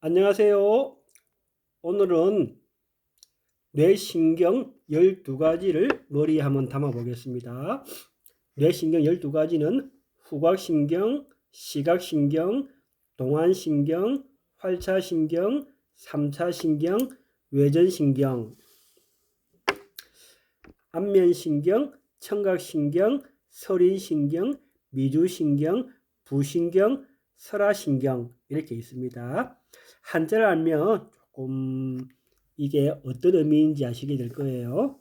안녕하세요. 오늘은 뇌신경 12가지를 머리에 한번 담아 보겠습니다. 뇌신경 12가지는 후각신경, 시각신경, 동안신경, 활차신경, 삼차신경, 외전신경, 안면신경, 청각신경, 서린신경, 미주신경, 부신경, 설화신경 이렇게 있습니다. 한자를 알면 조금 이게 어떤 의미인지 아시게 될 거예요.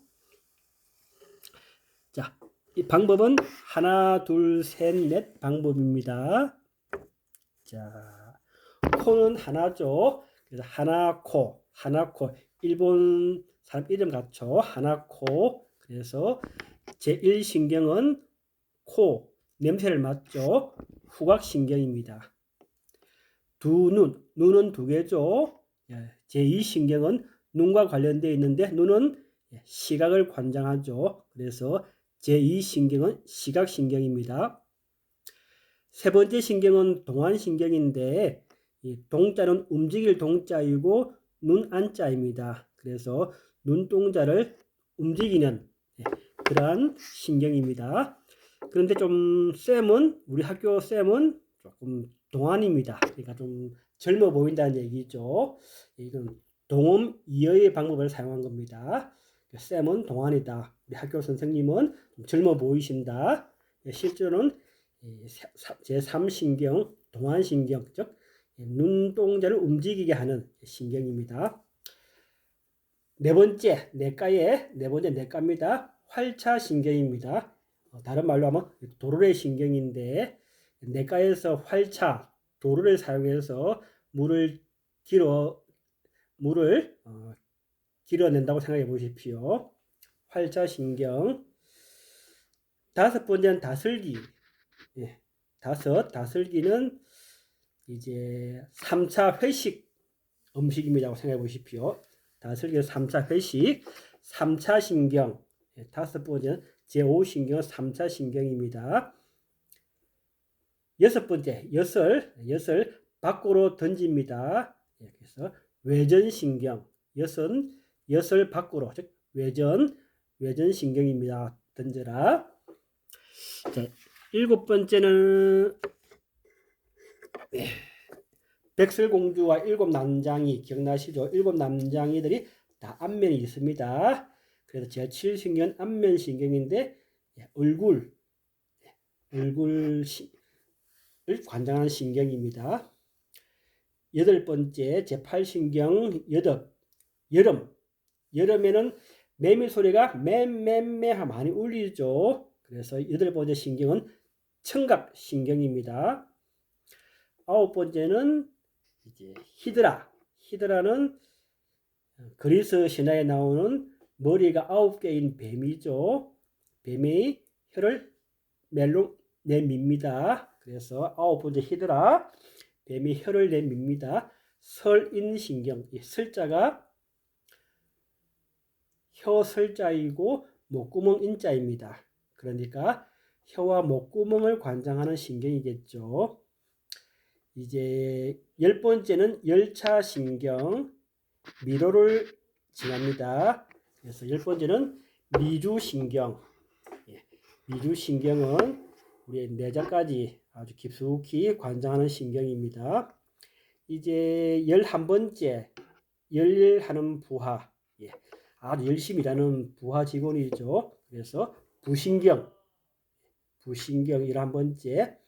자, 이 방법은 하나, 둘, 셋, 넷 방법입니다. 자, 코는 하나죠. 그래서 하나코, 하나코. 일본 사람 이름 같죠. 하나코. 그래서 제1신경은 코, 냄새를 맡죠. 후각신경입니다. 두 눈, 눈은 두 개죠. 예, 제2신경은 눈과 관련되어 있는데 눈은 예, 시각을 관장하죠. 그래서 제2신경은 시각신경입니다. 세 번째 신경은 동안신경인데 이 동자는 움직일 동자이고 눈 안자입니다. 그래서 눈동자를 움직이는 예, 그러한 신경입니다. 그런데 좀 쌤은 우리 학교 쌤은 조금 동안입니다. 그러니까 좀 젊어 보인다는 얘기죠. 이건 동음 이어의 방법을 사용한 겁니다. 쌤은 동안이다. 우리 학교 선생님은 좀 젊어 보이신다. 실제로는 제3신경, 동안신경, 즉 눈동자를 움직이게 하는 신경입니다. 네 번째 내과의 네 번째 내과입니다. 활차신경입니다. 어, 다른 말로 하면 도르래 신경인데 내과에서 활차 도르를 사용해서 물을 길어 물을 어, 길어낸다고 생각해 보십시오. 활차신경 다섯 번째는 다슬기 예, 다섯 다슬기는 이제 3차 회식 음식입니다고 생각해 보십시오. 다슬기 3차 회식 3차 신경 예, 다섯 번째는 제5신경은 3차 신경입니다. 여섯 번째, 엿을, 엿을 밖으로 던집니다. 예, 그래서 외전신경, 엿은 엿을 밖으로, 즉, 외전, 외전신경입니다. 던져라. 자, 일곱 번째는, 예, 백설공주와 일곱 남장이 기억나시죠? 일곱 남장이들이 다 안면이 있습니다. 그래서 제7신경은 안면신경인데 예, 얼굴 예, 얼굴을 관장하는 신경입니다. 여덟 번째 제8신경 여덟 여름 여름에는 매미 소리가 맴맴매 많이 울리죠. 그래서 여덟 번째 신경은 청각 신경입니다. 아홉 번째는 이제 히드라 히드라는 그리스 신화에 나오는 머리가 아홉 개인 뱀이죠. 뱀의 혀를 멜로 내밉니다. 그래서 아홉 번째 히드라 뱀이 혀를 내밉니다. 설인신경 이 설자가 혀 설자이고 목구멍 인자입니다. 그러니까 혀와 목구멍을 관장하는 신경이겠죠. 이제 열 번째는 열차 신경 미로를 지납니다. 그래서 열 번째는 미주 신경. 예, 미주 신경은 우리의 내장까지 아주 깊숙이 관장하는 신경입니다. 이제 열한 번째 열하는 부하. 예, 아주 열심히 일하는 부하 직원이죠. 그래서 부신경. 부신경 열한 번째.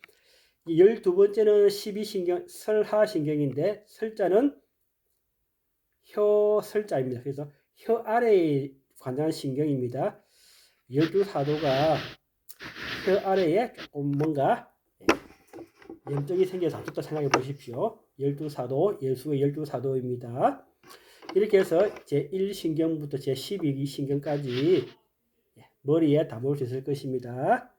열두 번째는 십이신경 설하신경인데 설자는 혀 설자입니다. 그래서 혀 아래에 관장한 신경입니다. 열두 사도가 혀 아래에 뭔가 염증이 생겨서 또 생각해 보십시오. 열두 사도, 예수의 열두 사도입니다. 이렇게 해서 제1신경부터 제12신경까지 머리에 담을 수 있을 것입니다.